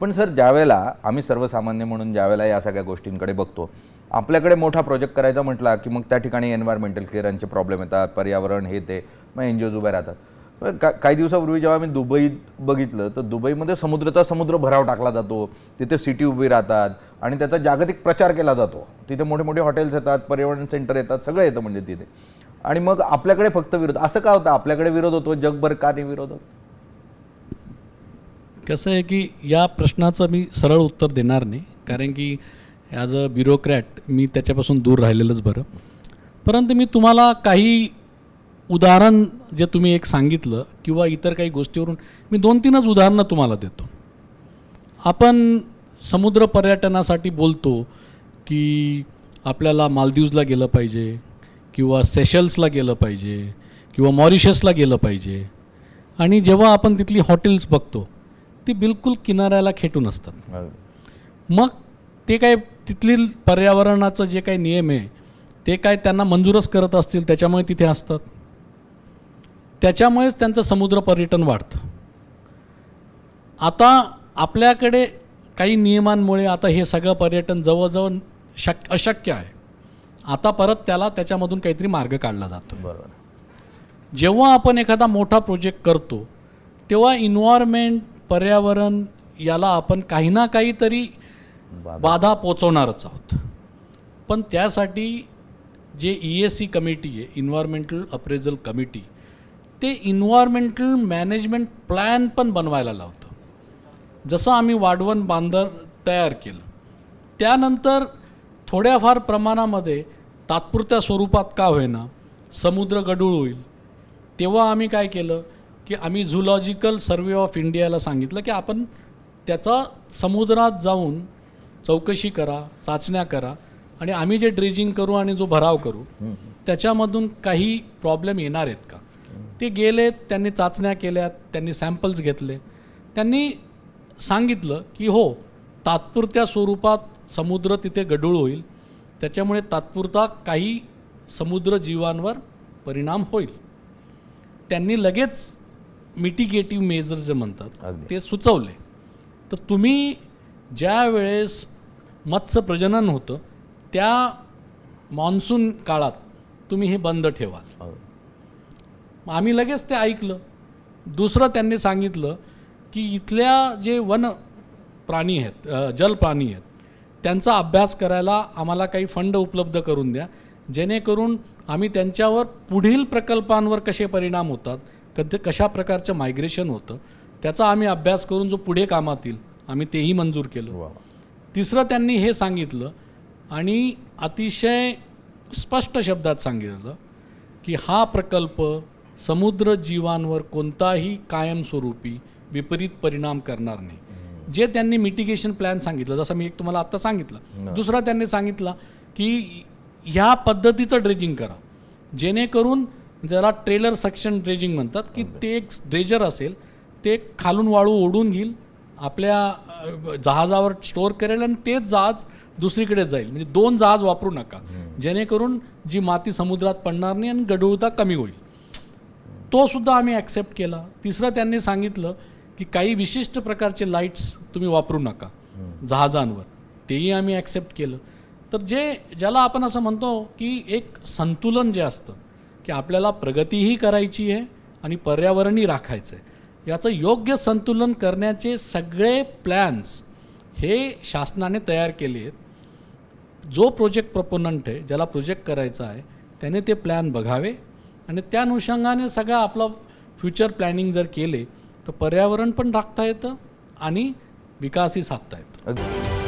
पण सर ज्यावेळेला आम्ही सर्वसामान्य म्हणून ज्यावेळेला या सगळ्या गोष्टींकडे बघतो आपल्याकडे मोठा प्रोजेक्ट करायचा म्हटला की मग त्या ठिकाणी एन्व्हायरमेंटल क्लिअरन्सचे प्रॉब्लेम येतात पर्यावरण हे ते मग एन जी ओज उभे राहतात. का काही दिवसापूर्वी जेव्हा मी दुबईत बघितलं तर दुबईमध्ये समुद्राचा समुद्र भराव टाकला जातो तिथे सिटी उभी राहतात आणि त्याचा जागतिक प्रचार केला जातो. तिथे मोठे मोठे हॉटेल्स येतात पर्यावरण सेंटर येतात सगळं येतं म्हणजे तिथे. आणि मग आपल्याकडे फक्त विरोध असं का होतं? आपल्याकडे विरोध होतो जगभर का नाही विरोध होतो? कसं आहे की या प्रश्नाचं मी सरळ उत्तर देणार नाही कारण की ॲज अ ब्युरोक्रॅट मी त्याच्यापासून दूर राहिलेलंच बरं. परंतु मी तुम्हाला काही उदाहरण जे तुम्ही एक सांगितलं किंवा इतर काही गोष्टीवरून मी दोन तीनच उदाहरणं तुम्हाला देतो. आपण समुद्र पर्यटनासाठी बोलतो की आपल्याला मालदीव्जला गेलं पाहिजे किंवा सेशल्सला गेलं पाहिजे किंवा मॉरिशसला गेलं पाहिजे. आणि जेव्हा आपण तिथली हॉटेल्स बघतो ती बिलकुल किनाऱ्याला खेटून असतात. मग ते काय तिथली पर्यावरणाचं जे काही नियम आहे ते काय त्यांना मंजूरच करत असतील त्याच्यामुळे तिथे असतात? त्याच्यामुळेच त्यांचं समुद्र पर्यटन वाढतं. आता आपल्याकडे काही नियमांमुळे आता हे सगळं पर्यटन जवळजवळ शक अशक्य आहे. आता परत त्याला त्याच्यामधून काहीतरी मार्ग काढला जातो. बरोबर. जेव्हा आपण एखादा मोठा प्रोजेक्ट करतो तेव्हा इन्व्हायरमेंट पर्यावरण याला आपण काही ना काहीतरी बाधा. पोचवणारच आहोत. पण त्यासाठी जे ई एस सी कमिटी आहे इन्व्हायरमेंटल अप्रेझल कमिटी ते इन्व्हायरमेंटल मॅनेजमेंट प्लॅन पण बनवायला लावतं. जसं आम्ही वाढवण बांधर तयार केलं त्यानंतर थोड्याफार प्रमाणामध्ये तात्पुरत्या स्वरूपात का होईना समुद्र गढूळ होईल. तेव्हा आम्ही काय केलं की आम्ही झुलॉजिकल सर्वे ऑफ इंडियाला सांगितलं की आपण त्याचा समुद्रात जाऊन चौकशी करा चाचण्या करा आणि आम्ही जे ड्रेजिंग करू आणि जो भराव करू त्याच्यामधून काही प्रॉब्लेम येणार आहेत का? ते गेलेत त्यांनी चाचण्या केल्यात त्यांनी सॅम्पल्स घेतले. त्यांनी सांगितलं की हो तात्पुरत्या स्वरूपात समुद्र तिथे गढूळ होईल. त्याच्यामुळे तात्पुरता काही समुद्र जीवांवर परिणाम होईल. त्यांनी लगेच मिटिगेटिव्ह मेजर जे म्हणतात. ते सुचवले. तर तुम्ही ज्या वेळेस मत्स्य प्रजनन होतं त्या मान्सून काळात तुम्ही हे बंद ठेवाल. मग आम्ही लगेच ते ऐकलं. दुसरं त्यांनी सांगितलं की इथल्या जे वन प्राणी आहेत अ, जलप्राणी आहेत त्यांचा अभ्यास करायला आम्हाला काही फंड उपलब्ध करून द्या. जेणेकरून आम्ही त्यांच्यावर पुढील प्रकल्पांवर कसे परिणाम होतात कध कशा प्रकारचं मायग्रेशन होतं त्याचा आम्ही अभ्यास करून जो पुढे कामात येईल आम्ही तेही मंजूर केलं. तिसरं त्यांनी हे सांगितलं आणि अतिशय स्पष्ट शब्दात सांगितलं की हा प्रकल्प समुद्र जीवांवर कोणताही कायमस्वरूपी विपरीत परिणाम करणार नाही. जे त्यांनी मिटिगेशन प्लॅन सांगितलं जसं मी एक तुम्हाला आत्ता सांगितलं. दुसरा त्यांनी सांगितलं की ह्या पद्धतीचं ड्रेजिंग करा. जेणेकरून ज्याला ट्रेलर सेक्शन ड्रेजिंग म्हणतात की ते एक ड्रेजर असेल ते खालून वाळू ओढून घेईल आपल्या जहाजावर स्टोअर करेल आणि तेच जहाज दुसरीकडे जाईल. म्हणजे दोन जहाज वापरू नका. जेणेकरून जी माती समुद्रात पडणार नाही आणि गढूळता कमी होईल. तो सुद्धा आम्ही ॲक्सेप्ट केला. तिसरं त्यांनी सांगितलं की काही विशिष्ट प्रकारचे लाईट्स तुम्ही वापरू नका जहाजांवर. तेही आम्ही ॲक्सेप्ट केलं. तर जे ज्याला आपण असं म्हणतो की एक संतुलन जे असतं की आपल्याला प्रगतीही करायची आहे आणि पर्यावरणही राखायचं आहे. याचं योग्य संतुलन करण्याचे सगळे प्लॅन्स हे शासनाने तयार केले आहेत. जो प्रोजेक्ट प्रपोनंट आहे ज्याला प्रोजेक्ट करायचा आहे त्याने ते प्लॅन बघावे आणि त्या अनुषंगाने सगळं आपलं फ्युचर प्लॅनिंग जर केले तर पर्यावरण पण राखता येतं आणि विकासही साधता येतो.